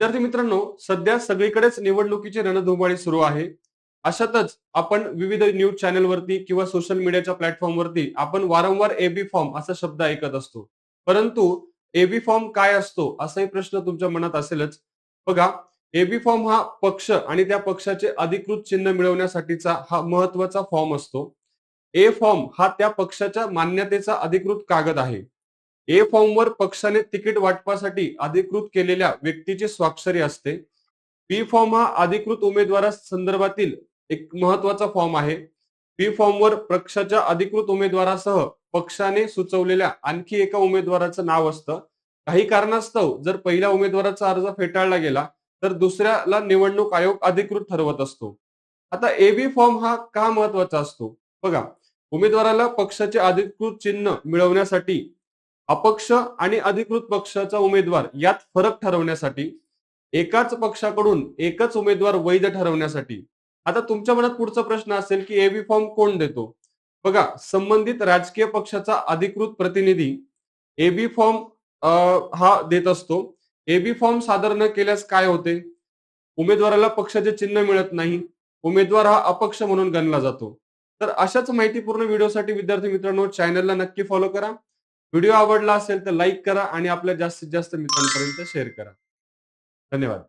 विद्यार्थी मित्रांनो सध्या सगळीकडेच निवडणुकीची रणधुमाळी सुरू आहे. अशातच आपण विविध न्यूज चॅनलवरती किंवा सोशल मीडियाच्या प्लॅटफॉर्मवरती आपण वारंवार एबी फॉर्म असा शब्द ऐकत असतो. परंतु एबी फॉर्म काय असतो असाही प्रश्न तुमच्या मनात असेलच. बघा एबी फॉर्म हा पक्ष आणि त्या पक्षाचे अधिकृत चिन्ह मिळवण्यासाठीचा हा महत्त्वाचा फॉर्म असतो. ए फॉर्म हा त्या पक्षाच्या मान्यतेचा अधिकृत कागद आहे. ए फॉर्मवर पक्षाने तिकीट वाटपासाठी अधिकृत केलेल्या व्यक्तीची स्वाक्षरी असते. बी फॉर्म हा अधिकृत उमेदवारा संदर्भातील एक महत्त्वाचा फॉर्म आहे. बी फॉर्मवर पक्षाच्या अधिकृत उमेदवारासह पक्षाने सुचवलेल्या आणखी एका उमेदवाराचं नाव असतं. काही कारणास्तव जर पहिल्या उमेदवाराचा अर्ज फेटाळला गेला तर दुसऱ्याला निवडणूक आयोग अधिकृत ठरवत असतो. आता एबी फॉर्म हा का महत्त्वाचा असतो? बघा उमेदवाराला पक्षाचे अधिकृत चिन्ह मिळवण्यासाठी अपक्ष आणि अधिकृत पक्षाचा उमेदवार यात फरक ठरवण्यासाठी एकाच पक्षाकडून एकच उमेदवार वैध ठरवण्यासाठी. आता तुमच्या मनात पुढचा प्रश्न असेल की एबी फॉर्म कोण देतो? बघा संबंधित राजकीय पक्षाचा अधिकृत प्रतिनिधी एबी फॉर्म हा देत असतो. एबी फॉर्म सादर न केल्यास काय होते? उमेदवाराला पक्षाचे चिन्ह मिळत नाही. उमेदवार हा अपक्ष म्हणून गणला जातो. तर अशाच माहितीपूर्ण व्हिडिओसाठी विद्यार्थी मित्रांनो चॅनलला नक्की फॉलो करा. व्हिडिओ आवडला असेल तर लाईक करा आणि आपल्या जास्तीत जास्त मित्रांपर्यंत शेअर करा. धन्यवाद.